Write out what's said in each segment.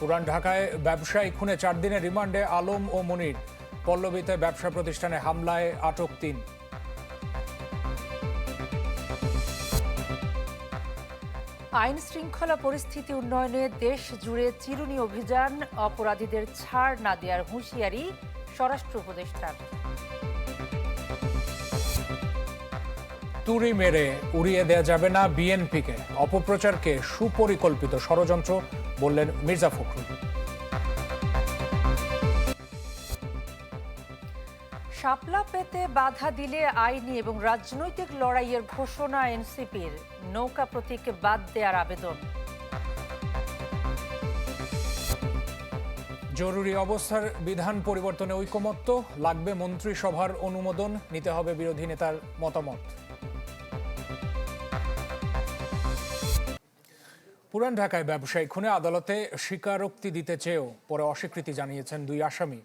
পুরান ঢাকায় ব্যবসায়ী খুনে চার দিনের রিমান্ডে আলম ও মনির। পল্লবীতে ব্যবসা প্রতিষ্ঠানে হামলায় আটক তিন। আইন শৃঙ্খলা পরিস্থিতি উন্নয়নে দেশ জুড়ে চিরুনি অভিযান অপরাধীদের ছাড় না দেওয়ার হুঁশিয়ারি স্বরাষ্ট্র উপদেষ্টার। তুড়ি মেরে উড়িয়ে দেয়া যাবে না বিএনপিকে। অপপ্রচারকে সুপরিকল্পিত ষড়যন্ত্র বললেন মির্জা ফখরুল। শাপলা পেতে বাধা দিলে আইনি এবং রাজনৈতিক লড়াইয়ের ঘোষণা এনসিপির। নৌকা প্রতীকে বাদ দেওয়ার আবেদন। জরুরি অবস্থার বিধান পরিবর্তনে ঐকমত্য। লাগবে মন্ত্রিসভার অনুমোদন। নিতে হবে বিরোধী নেতার মতামত। পুরান ঢাকায় ব্যবসায়ী খুনে আদালতে স্বীকারোক্তি দিতে চেয়েও পরে অস্বীকৃতি জানিয়েছেন দুই আসামি।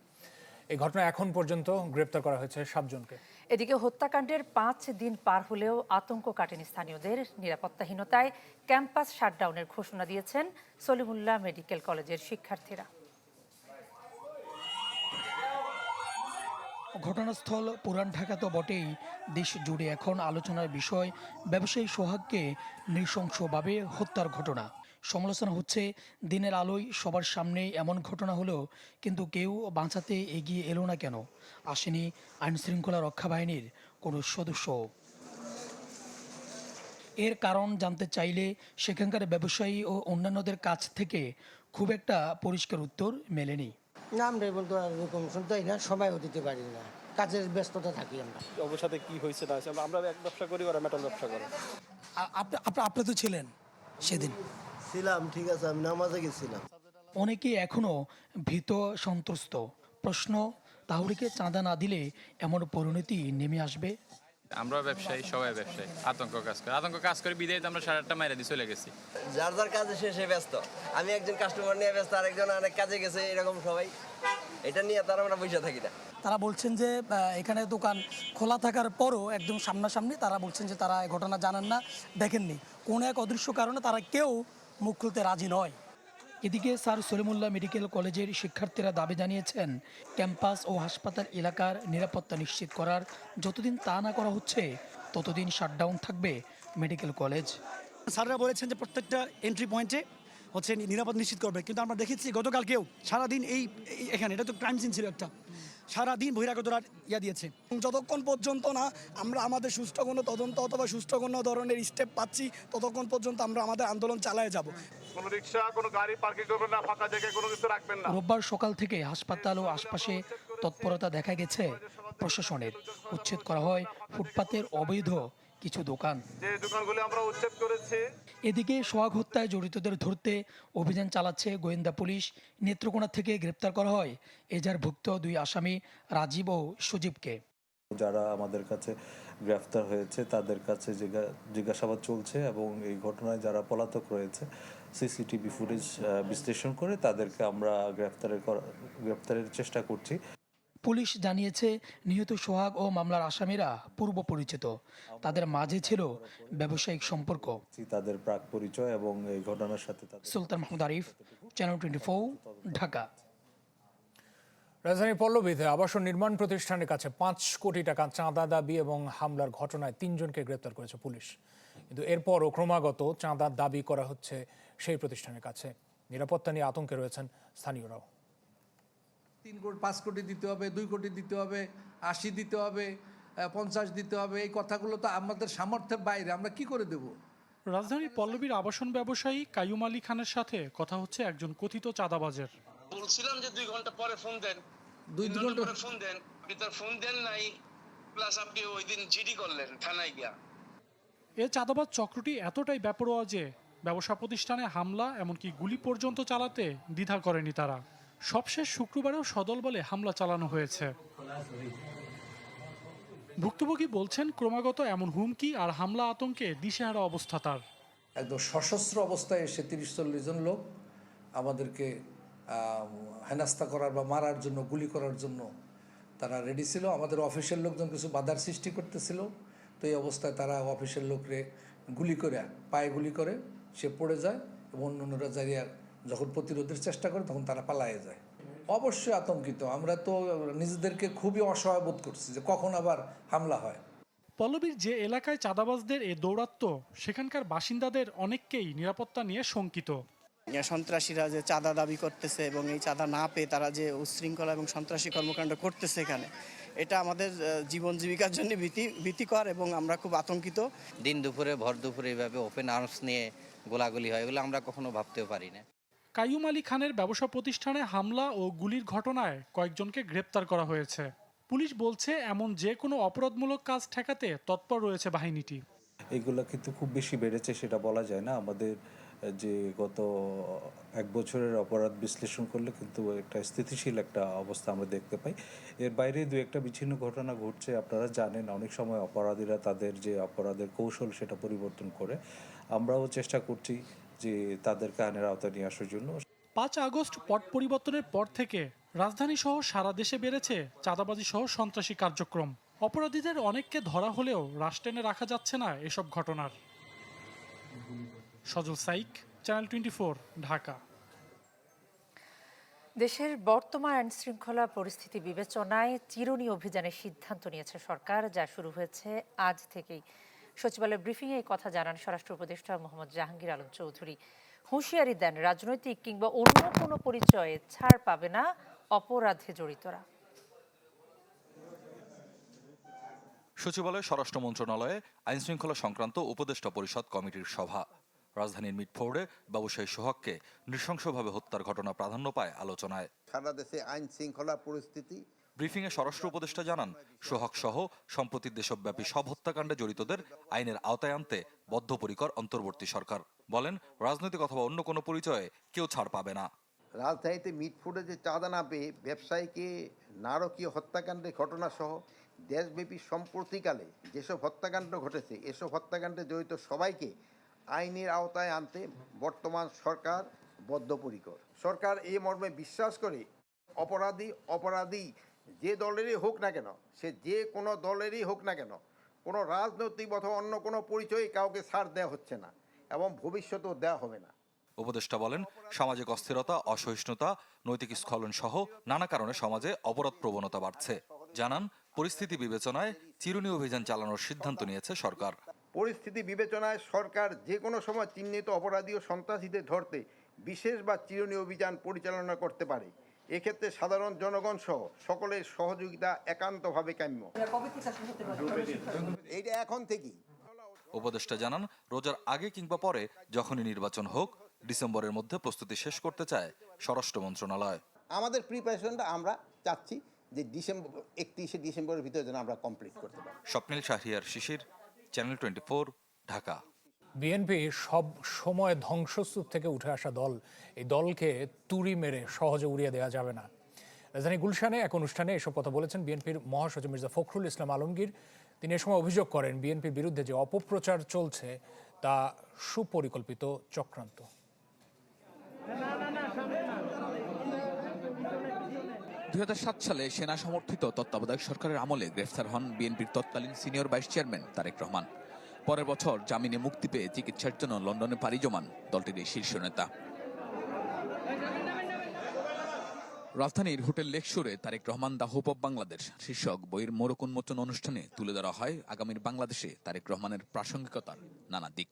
এই ঘটনা এখন পর্যন্ত গ্রেপ্তার করা হয়েছে সাতজনকে। এদিকে হত্যাকাণ্ডের পাঁচ দিন পার হলেও আতঙ্ক কাটেনি স্থানীয়দের। নিরাপত্তাহীনতায় ক্যাম্পাস শাটডাউনের ঘোষণা দিয়েছেন সলিমুল্লাহ মেডিকেল কলেজের শিক্ষার্থীরা। ঘটনাস্থল পুরান ঢাকা তো বটেই। দেশ জুড়ে এখন আলোচনার বিষয়, ব্যবসায়ী সোহাগকে নৃশংসভাবে হত্যার ঘটনা। সমালোচনা হচ্ছে, দিনের আলোয় সবার সামনে এমন ঘটনা হলেও কিন্তু কেউ বাঁচাতে এগিয়ে এলো না কেন? আসেনি আইনশৃঙ্খলা রক্ষা বাহিনীর কোনো সদস্য। এর কারণ জানতে চাইলে সেখানকার ব্যবসায়ী ও অন্যান্যদের কাছ থেকে খুব একটা পরিষ্কার উত্তর মেলেনি। নাম রে বলতে আর এরকম শুনতেই না সময়ও দিতে পারি না। কাজের ব্যস্ততা থাকি আমরা। ওর সাথে কি হয়েছে না হয়েছে? আমরা এক ব্যবসা করি ওরা মেটাল ব্যবসা করে। আপনি আপনি তো ছিলেন সেদিন। ছিলাম ঠিক আছে আমি নামাজে গেছিলাম। অনেকে এখনও ভীত সন্ত্রস্ত। প্রশ্ন তাহরিকে চাঁদা না দিলে এমন পরিণতি নেমে আসবে? আমরা ব্যবসায়ী সবাই ব্যবসায়ী। আতঙ্ক কাজ করে। আতঙ্ক কাজ করে বিদায় আমরা সাড়ে আটটা মাইরা দিয়ে চলে গেছি। যার যার কাজে সে সে ব্যস্ত। আমি একজন কাস্টমার নিয়ে ব্যস্ত আরেকজন অনেক কাজে গেছে এরকম সবাই। এটা নিয়ে তার আমরা বসে থাকি না। তারা বলছেন যে আহ, এখানে দোকান খোলা থাকার পরও একদম সামনাসামনি তারা বলছেন যে তারা এই ঘটনা জানেন না দেখেননি। কোনো এক অদৃশ্য কারণে তারা কেউ মুখ খুলতে রাজি নয়। এদিকে স্যার সলিমুল্লাহ মেডিকেল কলেজের শিক্ষার্থীরা দাবি জানিয়েছেন, ক্যাম্পাস ও হাসপাতাল এলাকার নিরাপত্তা নিশ্চিত করার যতদিন তা না করা হচ্ছে, ততদিন শাটডাউন থাকবে মেডিকেল কলেজ। স্যাররা বলেছেন যে প্রত্যেকটা এন্ট্রি পয়েন্টে হচ্ছে নিরাপদ নিশ্চিত করবে। কিন্তু আমরা দেখেছি গতকালকেও সারাদিন এই এখানে, এটা তো ক্রাইম সিন ছিল একটা। সারাদিন বহিরাগতরা ইয়া দিয়েছে। যতক্ষণ পর্যন্ত না আমরা আমাদের সুষ্ঠু কোনো তদন্ত অথবা সুষ্ঠু কোনো ধরনের স্টেপ পাচ্ছি ততক্ষণ পর্যন্ত আমরা আমাদের আন্দোলন চালায় যাব। কোনো রিক্সা কোনো গাড়ি পার্কিং করবেন না ফাঁকা জায়গায় কোনো কিছু রাখবেন না। রোববার সকাল থেকে হাসপাতাল ও আশপাশে তৎপরতা দেখা গেছে। প্রশাসনের উচ্ছেদ করা হয় ফুটপাতের অবৈধ কিছু দোকান। যে দোকানগুলি আমরা উচ্ছেদ করেছি। এদিকে সোহাগ হত্যায় জড়িতদের ধরতে অভিযান চালাচ্ছে গোয়েন্দা পুলিশ। নেত্রকোনা থেকে গ্রেপ্তার করা হয় এজারভুক্ত দুই আসামি রাজীব ও সুজীবকে। যারা আমাদের কাছে গ্রেফতার হয়েছে তাদের কাছে জিজ্ঞাসাবাদ চলছে এবং এই ঘটনায় যারা পলাতক রয়েছে সিসিটিভি ফুটেজ বিশ্লেষণ করে তাদেরকে আমরা গ্রেফতারের করা- গ্রেফতারের চেষ্টা করছি। পুলিশ জানিয়েছে নিহত সোহাগ ও মামলার আসামিরা পূর্ব পরিচিত। তাদের মাঝে ছিল ব্যবসায়িক সম্পর্ক। তাদের প্রাক পরিচয় এবং এই ঘটনার সাথে সুলতান মাহমুদ আরিফ চ্যানেল টোয়েন্টি ঢাকা। রাজধানীর পল্লবীতে আবাসন নির্মাণ প্রতিষ্ঠানের কাছে পাঁচ কোটি টাকা চাঁদা দাবি এবং হামলার ঘটনায় তিনজনকে গ্রেপ্তার করেছে পুলিশ। কিন্তু এরপরও ক্রমাগত চাঁদার দাবি করা হচ্ছে সেই প্রতিষ্ঠানের কাছে। নিরাপত্তা নিয়ে আতঙ্কে রয়েছেন স্থানীয়রাও। তিন কোটি পাঁচ কোটি দিতে হবে দুই কোটি দিতে হবে আশি দিতে হবে পঞ্চাশ দিতে হবে এই কথাগুলো তো আমাদের সামর্থ্যের বাইরে আমরা কি করে দেব? রাজধানীর পল্লবীর আবাসন ব্যবসায়ী কাইয়ুম আলী খানের সাথে কথা হচ্ছে একজন কথিত চাঁদাবাজের। বলছিলাম যে দুই ঘণ্টা পরে ফোন দেন। দুই ঘণ্টা পরে ফোন দেন। আপনি তার ফোন দেন নাই প্লাস আপনি ওই দিন জিডি করলেন থানায় গিয়া। এ চাঁদাবাজ চক্রটি এতটাই বেপরোয়া যে ব্যবসা প্রতিষ্ঠানে হামলা এমনকি গুলি পর্যন্ত চালাতে দ্বিধা করেনি তারা। সবশেষ শুক্রবারেও সদল বলে হামলা চালানো হয়েছে। ভুক্তভোগী বলছেন, ক্রমাগত এমন হুমকি আর হামলা আতঙ্কে দিশেহারা অবস্থা তার। একদম সশস্ত্র অবস্থায় এসে তিরিশ চল্লিশ জন লোক আমাদেরকে হেনাস্তা করার বা মারার জন্য, গুলি করার জন্য তারা রেডি ছিল। আমাদের অফিসের লোকজন কিছু বাধার সৃষ্টি করতেছিল। তো এই অবস্থায় তারা অফিসের লোকরে গুলি করে, পায়ে গুলি করে সে পড়ে যায় এবং অন্য অন্যরা যাইয়া যখন প্রতিরোধের চেষ্টা করে তখন তারা পালায়ে যায়। অবশ্যই আতঙ্কিত। আমরা তো নিজেদেরকে খুবই অসহায় বোধ করছি যে কখন আবার হামলা হয়। পল্লবীর যে এলাকায় চাঁদাবাজদের এ দৌরাত্ম সেখানকার বাসিন্দাদের অনেককেই নিরাপত্তা নিয়ে শঙ্কিত। সন্ত্রাসীরা যে চাঁদা দাবি করতেছে এবং এই চাঁদা না পেয়ে তারা যে উচ্ছৃঙ্খলা এবং সন্ত্রাসী কর্মকাণ্ড করতেছে এখানে এটা আমাদের জীবন জীবিকার জন্য ভীতি ভীতিকর এবং আমরা খুব আতঙ্কিত। দিন দুপুরে ভর দুপুরে এইভাবে ওপেন আর্মস নিয়ে গোলাগুলি হয় এগুলো আমরা কখনো ভাবতেও পারি না। কাইয়ুম আলী খানের ব্যবসা প্রতিষ্ঠানে হামলা ও গুলির ঘটনায় কয়েকজনকে গ্রেপ্তার করা হয়েছে। পুলিশ বলছে, এমন যে কোনো অপরাধমূলক কাজ ঠেকাতে তৎপর রয়েছে বাহিনীটি। এগুলো কিন্তু খুব বেশি বেড়েছে, সেটা বলা যায় না। আমাদের যে গত এক বছরের অপরাধ বিশ্লেষণ করলে কিন্তু একটা স্থিতিশীল একটা অবস্থা আমরা দেখতে পাই। এর বাইরে দু একটা বিচ্ছিন্ন ঘটনা ঘটছে, আপনারা জানেন, অনেক সময় অপরাধীরা তাদের যে অপরাধের কৌশল সেটা পরিবর্তন করে। আমরাও চেষ্টা করছি যে তাদেরকে আইনের আওতায় নিয়ে আসার জন্য। পাঁচ আগস্ট পট পরিবর্তনের পর থেকে রাজধানী সহ সারা দেশে বেড়েছে চাঁদাবাজি সহ সন্ত্রাসী কার্যক্রম। অপরাধীদের অনেককে ধরা হলেও রাশ টেনে রাখা যাচ্ছে না এসব ঘটনার। Sajal Saik channel twenty Dhaka. দেশের বর্তমান আইন শৃঙ্খলা পরিস্থিতি বিবেচনায় চিরুনি অভিযানের সিদ্ধান্ত নিয়েছে সরকার যা শুরু হয়েছে আজ থেকেই। সচিবালয় ব্রিফিংয়ে এই কথা জানান স্বরাষ্ট্র উপদেষ্টা মোহাম্মদ জাহাঙ্গীর আলম চৌধুরী। হুঁশিয়ারি দেন রাজনৈতিক কিংবা অন্য কোনো পরিচয়ে ছাড় পাবে না অপরাধে জড়িতরা। সচিবালয় স্বরাষ্ট্র মন্ত্রণালয়ে আইনশৃঙ্খলা সংক্রান্ত উপদেষ্টা পরিষদ কমিটির সভা। রাজধানীর মিটফোর্ডে ব্যবসায়ী সোহাগকে নৃশংসভাবে হত্যার ঘটনা প্রাধান্য পায় আলোচনায়। সারা দেশে আইন শৃঙ্খলা পরিস্থিতি ব্রিফিংয়ে স্বরাষ্ট্র উপদেষ্টা জানান, সোহাগ সহ সম্প্রতি দেশব্যাপী সব হত্যাকাণ্ডে জড়িতদের আইনের আওতায় আনতে বদ্ধপরিকর অন্তর্বর্তী সরকার। বলেন, রাজনৈতিক অথবা অন্য কোনো পরিচয়ে কেউ ছাড় পাবে না। রাজধানীতে মিটফুডে যে চাঁদা না পেয়ে ব্যবসায়ীকে নারকীয় হত্যাকাণ্ডের ঘটনা সহ দেশব্যাপী সম্প্রতিকালে যেসব হত্যাকাণ্ড ঘটেছে, এসব হত্যাকাণ্ডে জড়িত সবাইকে আইনের আওতায় আনতে বর্তমান সরকার বদ্ধপরিকর। সরকার এই মর্মে বিশ্বাস করে, অপরাধী অপরাধী যে দলেরই হোক না কেন সে যে কোনো দলেরই হোক না কেন কোনো রাজনৈতিক অথবা অন্য কোনো পরিচয় কাউকে ছাড় দেওয়া হচ্ছে না এবং ভবিষ্যতেও দেওয়া হবে না। উপদেষ্টা বলেন সামাজিক অস্থিরতা অসহিষ্ণুতা নৈতিক স্খলন সহ নানা কারণে সমাজে অপরাধ প্রবণতা বাড়ছে। জানান পরিস্থিতি বিবেচনায় চিরুনি অভিযান চালানোর সিদ্ধান্ত নিয়েছে সরকার। পরিস্থিতি বিবেচনায় সরকার যে কোনো সময় চিহ্নিত অপরাধী ও সন্ত্রাসীদের ধরতে বিশেষ বা চিরুনি অভিযান পরিচালনা করতে পারে। এক্ষেত্রে সাধারণ জনগণ সহ সকলের সহযোগিতা একান্তভাবে কাম্য। এইটা এখন থেকেই। উপদেষ্টা জানান রোজার আগে কিংবা পরে যখনই নির্বাচন হোক ডিসেম্বরের মধ্যে প্রস্তুতি শেষ করতে চায় স্বরাষ্ট্র মন্ত্রণালয়। আমাদের প্রিপারেশনটা আমরা চাচ্ছি যে ডিসেম্বর একত্রিশে ডিসেম্বরের ভিতরে যেন আমরা কমপ্লিট করতে পারি। Swapnil Shahiyar Shishir channel twenty Dhaka. BNP সব সময় ধ্বংসস্তূপ থেকে উঠে আসা দল, এই দলকে তুড়ি মেরে সহজে উড়িয়ে দেওয়া যাবে না। রাজধানী গুলশানে এক অনুষ্ঠানে এসব কথা বলেছেন বিএনপির মহাসচিব মির্জা ফখরুল ইসলাম আলমগীর। তিনি এ সময় অভিযোগ করেন, বিএনপির বিরুদ্ধে যে অপপ্রচার চলছে তা সুপরিকল্পিত, চক্রান্ত। দুই হাজার সাত সালে সেনা সমর্থিত তত্ত্বাবধায়ক সরকারের আমলে গ্রেফতার হন বিএনপির তৎকালীন senior vice chairman Tarek Rahman. পরের বছর জামিনে মুক্তি পেয়ে চিকিৎসার জন্য লন্ডনে পাড়ি জমান দলটির এই শীর্ষ নেতা। রাজধানীর hotel লেকশোরে Tarek Rahman the hope of Bangladesh শীর্ষক বইয়ের মোড়ক উন্মোচন অনুষ্ঠানে তুলে ধরা হয় আগামীর বাংলাদেশে তারেক রহমানের প্রাসঙ্গিকতার নানা দিক।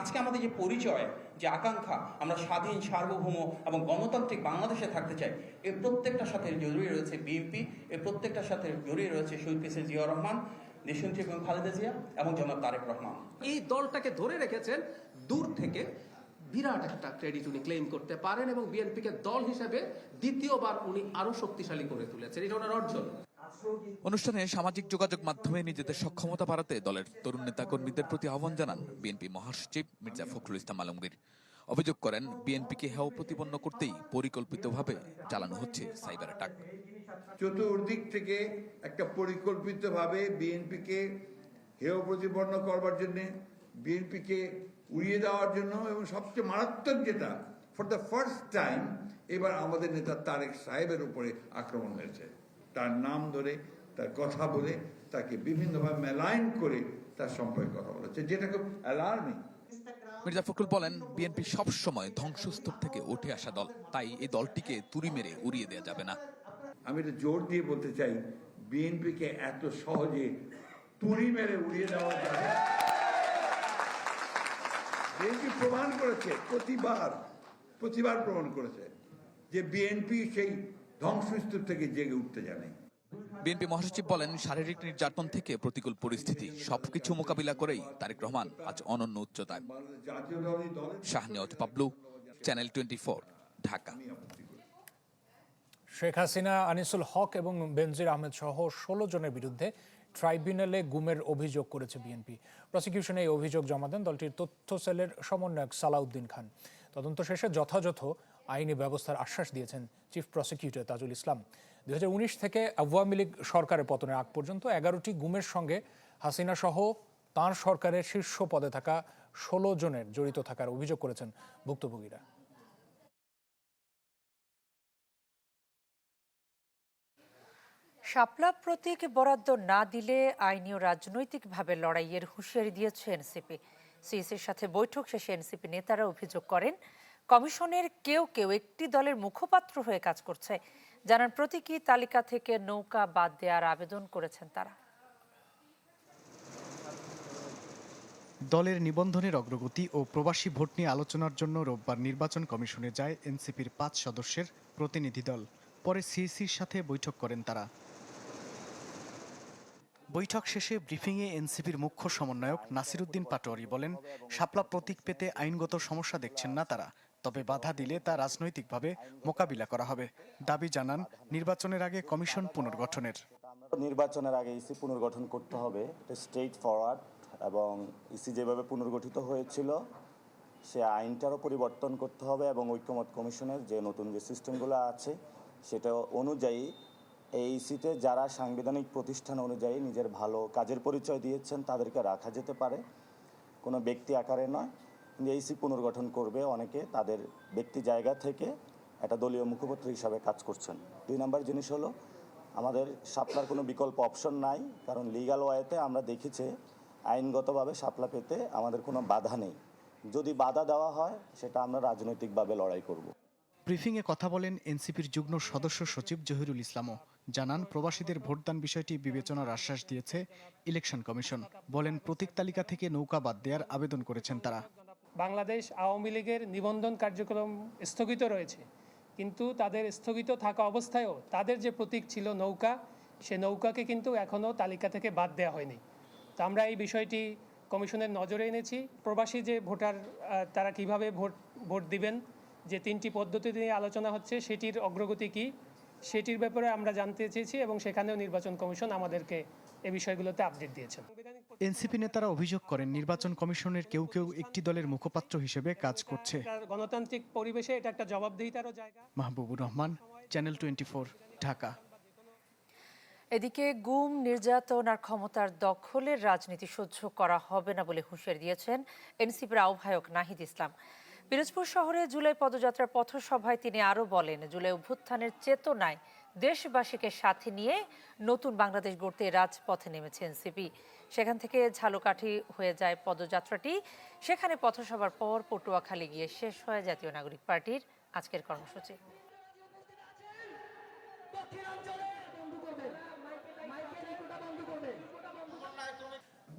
আজকে আমাদের যে পরিচয়, যে আকাঙ্ক্ষা, আমরা স্বাধীন, সার্বভৌম এবং গণতান্ত্রিক বাংলাদেশে থাকতে চাই, এর প্রত্যেকটার সাথে জড়িয়ে রয়েছে বিএনপি, এর প্রত্যেকটার সাথে জড়িয়ে রয়েছে শহীদ প্রেসিডেন্ট জিয়া রহমান দেশনেত্রী এবং খালেদা জিয়া এবং জনাব তারেক রহমান। এই দলটাকে ধরে রেখেছেন দূর থেকে বিরাট একটা ক্রেডিট উনি ক্লেম করতে পারেন এবং বিএনপিকে দল হিসেবে দ্বিতীয়বার উনি আরও শক্তিশালী করে তুলেছেন। এটা ওনার অর্জন। অনুষ্ঠানে সামাজিক যোগাযোগ মাধ্যমে নিজেদের সক্ষমতা বাড়াতে দলের তরুণ নেতা কর্মীদের প্রতি আহ্বান জানান বিএনপি মহাসচিব মির্জা ফখরুল ইসলাম আলমগীর। অভিযোগ করেন বিএনপিকে হেয় প্রতিপন্ন করতেই পরিকল্পিতভাবে চালানো হচ্ছে সাইবার অ্যাটাক চতুর্দিক থেকে একটা পরিকল্পিতভাবে বিএনপিকে হেয় প্রতিপন্ন করবার জন্য, বিএনপিকে উড়িয়ে দেওয়ার জন্য এবং সবচেয়ে মারাত্মক যেটা ফর দ্য ফার্স্ট টাইম এবার আমাদের নেতা তারেক সাহেবের উপরে আক্রমণ হয়েছে। তার নাম ধরে, তার কথা বলে, তাকে বিভিন্নভাবে মেলাইন করে তার সম্পর্কে কথা বলেছে, যেটা খুব অ্যালার্মিং মির্জা ফখরুল বলেন, বিএনপি সবসময় ধ্বংসস্তূপ থেকে উঠে আসা দল, তাই এই দলটিকে তুড়ি মেরে উড়িয়ে দেওয়া যাবে না। আমি এটা জোর দিয়ে বলতে চাই বিএনপিকে এত সহজে তুড়ি মেরে উড়িয়ে দেওয়া যাবে বিএনপি প্রমাণ করেছে প্রতিবার প্রতিবার প্রমাণ করেছে যে বিএনপি সেই ধ্বংসস্তূপ থেকে জেগে উঠতে জানে। বিএনপি মহাসচিব বলেন শারীরিক নির্যাতন থেকে প্রতিকূল পরিস্থিতি সবকিছু মোকাবিলা করেই তারেক রহমান আজ অনন্য উচ্চতায়। Shahniyat Pablu channel twenty Dhaka. Sheikh Hasina, Anisul Haque এবং বেনজির আহমেদ সহ ষোলো জনের বিরুদ্ধে ট্রাইব্যুনালে গুমের অভিযোগ করেছে বিএনপি। প্রসিকিউশনে এই অভিযোগ জমা দেন দলটির তথ্য সেলের সমন্বয়ক সালাউদ্দিন খান। তদন্ত শেষে যথাযথ আইনি ব্যবস্থার আশ্বাস দিয়েছেন চিফ প্রসিকিউটর তাজুল ইসলাম। দুই হাজার উনিশ থেকে আওয়ামী লীগ সরকারের পতনের আগ পর্যন্ত এগারোটি গুমের সঙ্গে হাসিনা সহ তাঁর সরকারের শীর্ষ পদে থাকা ষোলো জনের জড়িত থাকার অভিযোগ করেছেন ভুক্তভোগীরা। শাপলা প্রতীক বরাদ্দ না দিলে আইনি ও রাজনৈতিকভাবে লড়াইয়ের হুঁশিয়ারি দিয়েছে এনসিপি। সিইসির সাথে বৈঠক শেষে এনসিপি নেতারা অভিযোগ করেন, কমিশনের কেউ কেউ একটি দলের মুখপাত্র হয়ে কাজ করছে। জানান, প্রতীকী তালিকা থেকে নৌকা বাদ দেওয়ার আবেদন করেছেন তারা। দলের নিবন্ধনের অগ্রগতি ও প্রবাসী ভোট নিয়ে আলোচনার জন্য রোববার নির্বাচন কমিশনে যায় এনসিপির পাঁচ সদস্যের প্রতিনিধি দল। পরে সিইসির সাথে বৈঠক করেন তারা। বৈঠক শেষে ব্রিফিংয়ে এনসিপির মুখ্য সমন্বয়ক নাসিরুদ্দিন পাটোয়ারি বলেন শাপলা প্রতীক পেতে আইনগত সমস্যা দেখছেন না তারা, তবে বাধা দিলে তা রাজনৈতিকভাবে মোকাবিলা করা হবে। দাবি জানান, নির্বাচনের আগে কমিশন পুনর্গঠনের। নির্বাচনের আগে ইসি পুনর্গঠন করতে হবে স্ট্রেট ফরওয়ার্ড এবং ইসি যেভাবে পুনর্গঠিত হয়েছিল, সে আইনটারও পরিবর্তন করতে হবে এবং ঐক্যমত কমিশনের যে নতুন যে সিস্টেমগুলো আছে, সেটা অনুযায়ী এই ইসিতে যারা সাংবিধানিক প্রতিষ্ঠান অনুযায়ী নিজের ভালো কাজের পরিচয় দিয়েছেন, তাদেরকে রাখা যেতে পারে। কোনো ব্যক্তি আকারে নয়। কিন্তু এইসি পুনর্গঠন করবে অনেকে তাদের ব্যক্তি জায়গা থেকে একটা দলীয় মুখপাত্র হিসাবে কাজ করছেন। দুই নম্বর জিনিস হলো, আমাদের সাপলার কোনো বিকল্প অপশন নাই, কারণ লিগাল ওয়েতে আমরা দেখেছি আইনগতভাবে সাপলা পেতে আমাদের কোনো বাধা নেই। যদি বাধা দেওয়া হয়, সেটা আমরা রাজনৈতিকভাবে লড়াই করব। ব্রিফিংয়ে কথা বলেন এনসিপির যুগ্ম সদস্য সচিব জহিরুল ইসলামও। জানান, প্রবাসীদের ভোটদান বিষয়টি বিবেচনার আশ্বাস দিয়েছে ইলেকশন কমিশন। বলেন, প্রতীক তালিকা থেকে নৌকা বাদ দেওয়ার আবেদন করেছেন তারা। বাংলাদেশ আওয়ামী লীগের নিবন্ধন কার্যক্রম স্থগিত রয়েছে। কিন্তু তাদের স্থগিত থাকা অবস্থায়ও তাদের যে প্রতীক ছিল নৌকা, সে নৌকাকে কিন্তু এখনও তালিকা থেকে বাদ দেওয়া হয়নি। তো আমরা এই বিষয়টি কমিশনের নজরে এনেছি। প্রবাসী যে ভোটার তারা কীভাবে ভোট ভোট দিবেন, যে তিনটি পদ্ধতি নিয়ে আলোচনা হচ্ছে, সেটির অগ্রগতি কি সেটির ব্যাপারে আমরা জানতে চেয়েছি এবং সেখানেও নির্বাচন কমিশন আমাদেরকে এই বিষয়গুলোতে আপডেট দিয়েছেন। এনসিপি নেতারা অভিযোগ করেন নির্বাচন কমিশনের কেউ কেউ একটি দলের মুখপাত্র হিসেবে কাজ করছে। গণতান্ত্রিক পরিবেশে এটা একটা জবাবদিহিতারও জায়গা। Mahbubur Rahman channel twenty Dhaka. এদিকে গুম নির্যাতন আর ক্ষমতার দখলের রাজনীতি সহ্য করা হবে না বলে হুঁশিয়ারি দিয়েছেন এনসিপির আহ্বায়ক নাহিদ ইসলাম। পিরোজপুর শহরে জুলাই পদযাত্রার পথসভায় তিনি আরও বলেন জুলাই অভ্যুত্থানের চেতনায় দেশবাসীকে সাথে নিয়ে নতুন বাংলাদেশ গড়তে রাজপথে নেমেছে এনসিপি সেখান থেকে ঝালকাঠি হয়ে যায় পদযাত্রাটি সেখানে পথসভার পর পটুয়াখালী গিয়ে শেষ হয় জাতীয় নাগরিক পার্টির আজকের কর্মসূচি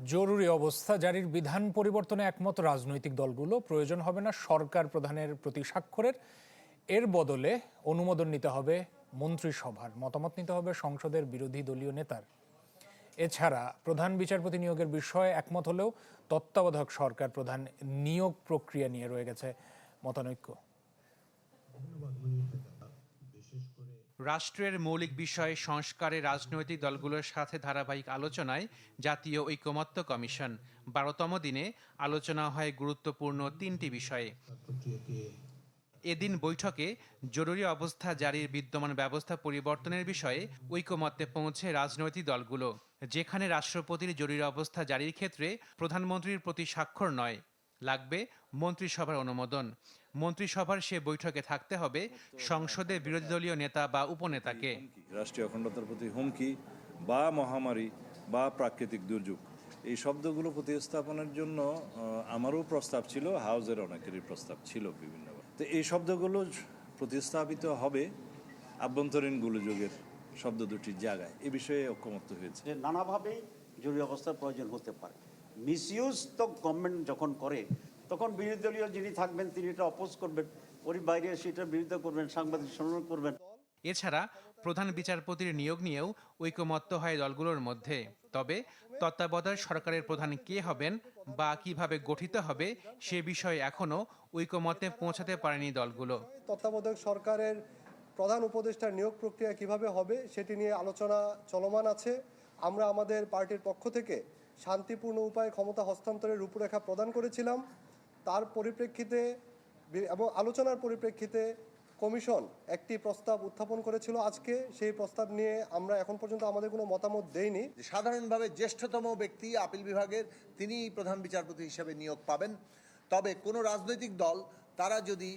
জরুরি অবস্থা। জারির বিধান পরিবর্তনে একমত রাজনৈতিক দলগুলো। প্রয়োজন হবে না সরকার প্রধানের প্রতি স্বাক্ষরের। এর বদলে অনুমোদন নিতে হবে মন্ত্রিসভার। মতামত নিতে হবে সংসদের বিরোধী দলীয় নেতার। এছাড়া প্রধান বিচারপতি নিয়োগের বিষয়ে একমত হলেও তত্ত্বাবধায়ক সরকার প্রধান নিয়োগ প্রক্রিয়া নিয়ে রয়ে গেছে মতানৈক্য। রাষ্ট্রের মৌলিক বিষয় সংস্কারে রাজনৈতিক দলগুলোর সাথে ধারাবাহিক আলোচনায় জাতীয় ঐকমত্য কমিশন। বারোতম দিনে আলোচনা হয় গুরুত্বপূর্ণ তিনটি বিষয়ে। এদিন বৈঠকে জরুরি অবস্থা জারির বিদ্যমান ব্যবস্থা পরিবর্তনের বিষয়ে ঐকমত্যে পৌঁছে রাজনৈতিক দলগুলো, যেখানে রাষ্ট্রপতির জরুরি অবস্থা জারির ক্ষেত্রে প্রধানমন্ত্রীর প্রতি স্বাক্ষর নয়, লাগবে মন্ত্রিসভার অনুমোদন। মন্ত্রিসভার সে বৈঠকে থাকতে হবে সংসদের বিরোধী দলীয় নেতা বা উপনেতাকে। রাষ্ট্রীয় অখণ্ডতার প্রতি হুমকি বা মহামারী বা প্রাকৃতিক দুর্যোগ। এই শব্দগুলো প্রতিস্থাপনের জন্য আমারও প্রস্তাব ছিল হাউজের অনেকেরই প্রস্তাব ছিল বিভিন্ন তো এই শব্দগুলো প্রতিস্থাপিত হবে আভ্যন্তরীণ গোলযোগের শব্দ দুটির জায়গায়। এ বিষয়ে ঐক্যমত্য হয়েছে। যে নানাভাবেই জরুরি অবস্থার প্রয়োজন হতে পারে। মিসইউজ তো গভর্নমেন্ট যখন করে তখন বিরোধী দলীয় যিনি থাকবেন তিনি এটা অপোজ করবেন। ওর বাইরে সেটার বিরোধিতা করবেন সাংবাদিক সম্মেলন করবেন। এছাড়া প্রধান বিচারপতির নিয়োগ নিয়েও ঐকমত্য হয় দলগুলোর মধ্যে। তবে তত্ত্বাবধায়ক সরকারের প্রধান কে হবেন বা কীভাবে গঠিত হবে সে বিষয়ে এখনও ঐকমত্যে পৌঁছাতে পারেনি দলগুলো। তত্ত্বাবধায়ক সরকারের প্রধান উপদেষ্টার নিয়োগ প্রক্রিয়া কীভাবে হবে সেটি নিয়ে আলোচনা চলমান আছে। আমরা আমাদের পার্টির পক্ষ থেকে শান্তিপূর্ণ উপায়ে ক্ষমতা হস্তান্তরের রূপরেখা প্রদান করেছিলাম। তার পরিপ্রেক্ষিতে এবং আলোচনার পরিপ্রেক্ষিতে কমিশন একটি প্রস্তাব উত্থাপন করেছিল। আজকে সেই প্রস্তাব নিয়ে আমরা এখন পর্যন্ত আমাদের কোনো মতামত দেইনি। সাধারণভাবে জ্যেষ্ঠতম ব্যক্তি আপিল বিভাগের তিনি প্রধান বিচারপতি হিসেবে নিয়োগ পাবেন। তবে কোনো রাজনৈতিক দল, তারা যদি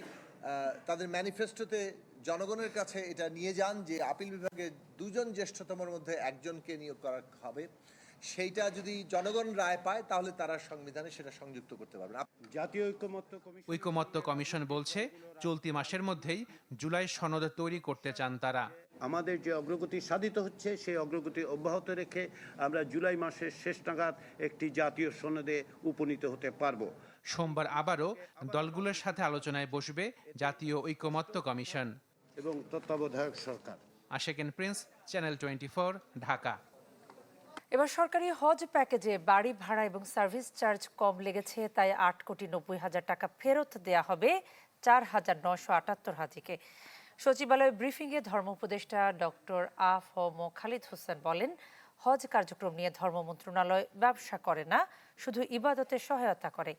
তাদের ম্যানিফেস্টোতে জনগণের কাছে এটা নিয়ে যান যে আপিল বিভাগের দুজন জ্যেষ্ঠতমের মধ্যে একজনকে নিয়োগ করা হবে সেইটা যদি জনগণ রায় পায় তাহলে তারা সংবিধানে সেটা সংযুক্ত করতে পারবে। জাতীয় ঐক্যমত্য কমিশন ঐকমত্য কমিশন বলছে চলতি মাসের মধ্যেই জুলাই সনদ তৈরি করতে চান তারা। আমাদের যে অগ্রগতি সাধিত হচ্ছে সেই অগ্রগতি অব্যাহত রেখে আমরা জুলাই মাসের শেষ নাগাদ একটি জাতীয় সনদে উপনীত হতে পারব। সোমবার আবারও দলগুলোর সাথে আলোচনায় বসবে জাতীয় ঐকমত্য কমিশন। এবং তত্ত্বাবধায়ক সরকার। Asheken prince channel twenty Dhaka. এবার সরকারি হজ প্যাকেজে বাড়ি ভাড়া এবং সার্ভিস চার্জ কম লেগেছে, তাই আট কোটি নব্বই হাজার টাকা ফেরত দেয়া হবে চার হাজার নশো আটাত্তর হাজিকে। সচিবালয় ব্রিফিংয়ে ধর্ম উপদেষ্টা ডক্টর আফ ম খালিদ হোসেন বলেন, হজ কার্যক্রম নিয়ে ধর্ম মন্ত্রণালয় ব্যবসা করে না, শুধু ইবাদতে সহায়তা করে।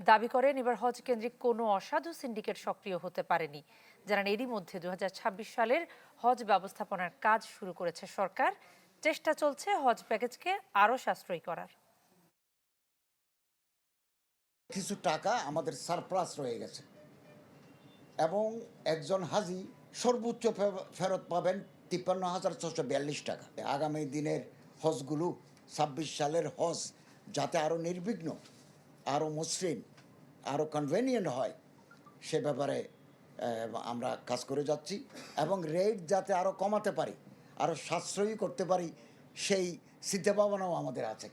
দাবি করেন, এবার হজ কেন্দ্রিক কোনো অসাধু সিন্ডিকেট সক্রিয় হতে পারেনি। জানান, এরই মধ্যে দু হাজার ছাব্বিশ সালের হজ ব্যবস্থাপনার কাজ শুরু করেছে সরকার। চেষ্টা চলছে হজ প্যাকেজকে আরও সাশ্রয়ী করার। কিছু টাকা আমাদের সারপ্লাস রয়ে গেছে। এবং একজন হাজি সর্বোচ্চ ফেরত পাবেন তিপ্পান্ন হাজার ছশো বিয়াল্লিশ টাকা। আগামী দিনের হজগুলো ছাব্বিশ সালের হজ যাতে আরও নির্বিঘ্ন, আরও মসৃণ, আরও কনভেনিয়েন্ট হয়, সে ব্যাপারে আমরা কাজ করে যাচ্ছি। এবং রেট যাতে আরও কমাতে পারি আরও সাশ্রয়ী করতে পারি, সেই চিন্তাভাবনাও আমাদের আছে।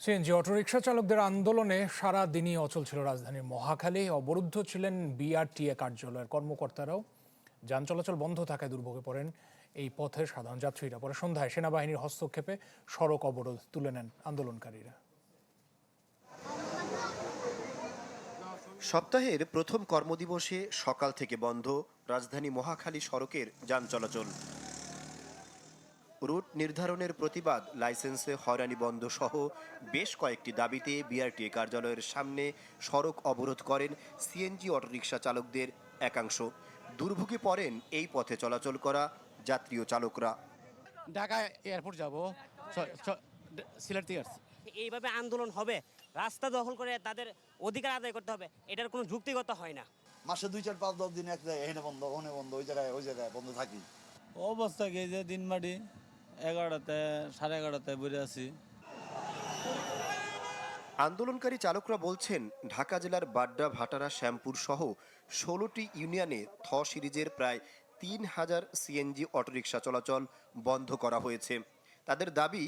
সিএনজি অটোরিকশা চালকদের আন্দোলনে সারা দিনই অচল ছিল রাজধানীর মহাখালী। অবরুদ্ধ ছিলেন বিআরটিএ কার্যালয়ের কর্মকর্তারাও। যান চলাচল বন্ধ থাকায় দুর্ভোগে পড়েন এই পথের সাধারণ যাত্রীরা। পরে সন্ধ্যায় সেনাবাহিনীর হস্তক্ষেপে সড়ক অবরোধ তুলে নেন আন্দোলনকারীরা। সপ্তাহের প্রথম কর্মদিবসে সকাল থেকে বন্ধ রাজধানী মহাখালী সড়কের যান চলাচল। রুট নির্ধারণের প্রতিবাদ লাইসেন্সে হয়রানি বন্ধ সহ বেশ কয়েকটি দাবিতে বিআরটিএ কার্যালয়ের সামনে সড়ক অবরোধ করেন সিএনজি অটোরিকশা চালকদের একাংশ। দুর্ভোগে পড়েন এই পথে চলাচল করা যাত্রী ও চালকরা। ঢাকা এয়ারপোর্ট যাব সিলেট এইভাবে আন্দোলন হবে? রাস্তা দখল করে তাদের অধিকার আদায় করতে হবে এটার কোনো যুক্তিগত হয় না। মাসে দুই চার পাঁচ দশ দিন এক জায়গায় এখানে বন্ধ ওখানে বন্ধ ওই জায়গায় ওই জায়গায় বন্ধ থাকি। অবস্থা কি যে দিন মাটি? এগারোটাতে সাড়ে এগারোটাতে বেরিয়ে আছি। আন্দোলনকারী চালকরা বলছেন ঢাকা জেলার বাড্ডা ভাটারা শ্যামপুর সহ ষোলোটি ইউনিয়নে থ সিরিজের প্রায় তিন হাজার সিএনজি অটোরিকশা চলাচল বন্ধ করা হয়েছে। তাদের দাবি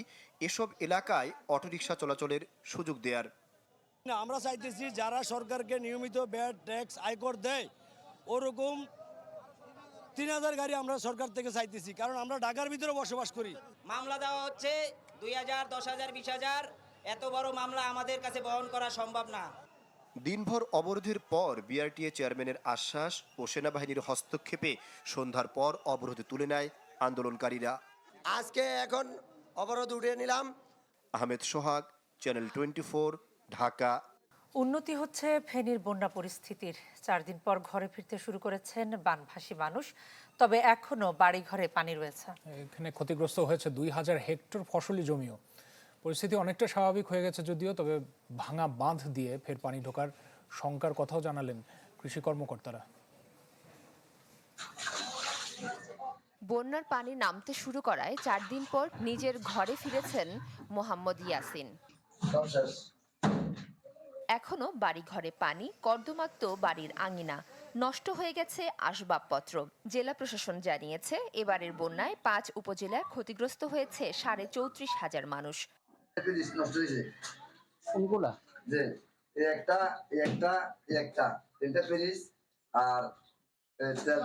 এসব এলাকায় অটোরিকশা চলাচলের সুযোগ দেয়ার। না আমরা চাইতেছি যারা সরকারকে নিয়মিত ব্যাট ট্যাক্স আয়কর দেয় ওরকম তিন হাজার গাড়ি আমরা সরকার থেকে চাইতেছি। কারণ আমরা ঢাকার ভিতরে বসবাস করি। মামলা দেওয়া হচ্ছে দুই হাজার দশ হাজার বিশ হাজার। এত বড় মামলা আমাদের কাছে বহন করা সম্ভব না। দিনভর অবরোধের পর বিআরটিএ চেয়ারম্যানের আশ্বাস ও সেনাবাহিনীর হস্তক্ষেপে সন্ধ্যার পর অবরোধ তুলে নেয় আন্দোলনকারীরা। আজকে এখন অবরোধ উঠিয়ে নিলাম। Ahmed Sohag channel twenty Dhaka. উন্নতি হচ্ছে ফেনীর বন্যা পরিস্থিতির। চার দিন পর ঘরে ফিরতে শুরু করেছেন বানভাসী মানুষ তবে এখনও বাড়ি ঘরে পানি রয়েছে। এখানে ক্ষতিগ্রস্ত হয়েছে দুই হাজার হেক্টর ফসলি জমিও। পরিস্থিতি অনেকটা স্বাভাবিক হয়ে গেছে যদিও তবে ভাঙা বাঁধ দিয়ে ফের পানি ঢোকার শঙ্কার কথাও জানালেন কৃষি কর্মকর্তারা। বন্যার পানি নামতে শুরু করায় চার দিন পর নিজের ঘরে ফিরেছেন মোহাম্মদ ইয়াসিন। এখনও বাড়ি ঘরে পানি কর্দমাক্ত বাড়ির আঙিনা নষ্ট হয়ে গেছে আসবাবপত্র। জেলা প্রশাসন জানিয়েছে এবারের বন্যায় পাঁচ উপজেলায় ক্ষতিগ্রস্ত হয়েছে সাড়ে চৌত্রিশ হাজার মানুষ। নষ্ট হয়েছে? কোনগুলা? যে একটা একটা একটা তিনটা পেরিস আর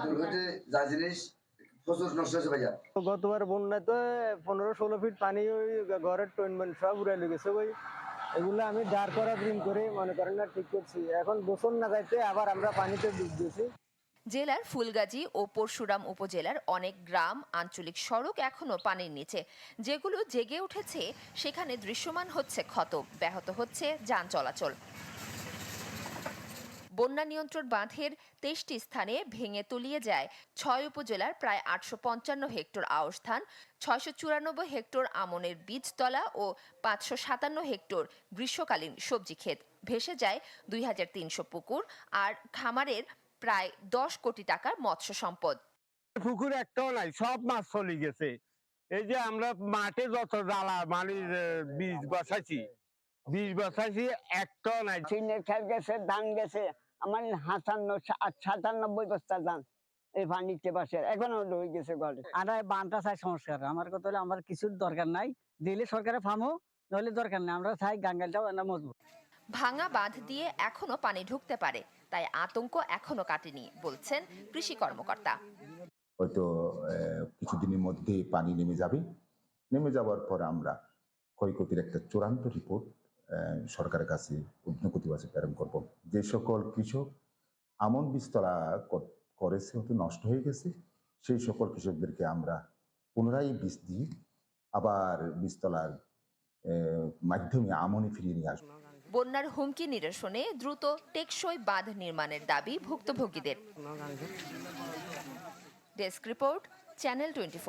দুর্ঘটে যা জিনিস প্রচুর নষ্ট হয়েছে ভাইয়া। গতবার বন্যাতে পনেরো ষোলো ফিট পানি ওই ঘরের টনমেন্ট সব উড়ে লেগেছে ওই এগুলো আমি দাঁড় করা দিন করে মনে করেন না ঠিক করছি। এখন গোসল না যাইতে আবার আমরা পানিতে ডুব দিয়েছি। জেলার ফুলগাজী ও পরশুরাম উপজেলার অনেক গ্রাম, আঞ্চলিক সড়ক এখনও পানির নিচে। যেগুলো জেগে উঠেছে, সেখানে দৃশ্যমান হচ্ছে ক্ষত। ব্যাহত হচ্ছে যান চলাচল। বন্যা নিয়ন্ত্রণ বাঁধের তেইশটি স্থানে ভেঙে তলিয়ে যায়। ছয় উপজেলার প্রায় আটশো পঞ্চান্ন হেক্টর আউশ ধান ছয়শো চুরানব্বই হেক্টর আমনের বীজতলা ও পাঁচশো সাতান্ন হেক্টর গ্রীষ্মকালীন সবজি ক্ষেত। ভেসে যায় দুই হাজার তিনশো পুকুর আর খামারের প্রায় দশ কোটি টাকার মৎস্য সম্পদ। পুকুর একটাও নাই সব মাছ চলে গেছে। এই যে আমরা মাঠে যত জ্বালা মানে বীজ বসাইছি বীজ বসাইছি একটাও নাই। চিনের খেল গেছে ধান গেছে আমার হাসান্ন সাতানব্বই বস্তা ধান এই পানিতে বাসে। এখনও রয়ে গেছে ঘরে। আর বানটা চাই সংস্কার। আমার কথা হলে আমার কিছুর দরকার নাই। দিলে সরকারে ফার্মও নইলে দরকার নাই। আমরা চাই গাঙ্গালটাও না মজবুত। ভাঙা বাঁধ দিয়ে এখনও পানি ঢুকতে পারে তাই আতঙ্ক এখনও কাটেনি বলছেন কৃষি কর্মকর্তা। হয়তো আহ, কিছুদিনের মধ্যে পানি নেমে যাবে। নেমে যাওয়ার পর আমরা ক্ষয়ক্ষতির একটা চূড়ান্ত রিপোর্ট সরকারের কাছে উদ্যোগতিবাসে প্রেরণ করব। যে সকল কৃষক আমন বীজতলা কর- করেছে হয়তো নষ্ট হয়ে গেছে সেই সকল কৃষকদেরকে আমরা পুনরায় বীজ দিয়ে আবার বীজতলার মাধ্যমে আমনে ফিরিয়ে নিয়ে আসব। বন্যার হুমকি নিরসনে দ্রুত টেকসই বাঁধ নির্মাণের দাবি ভুক্তভোগীদের। Desk report channel twenty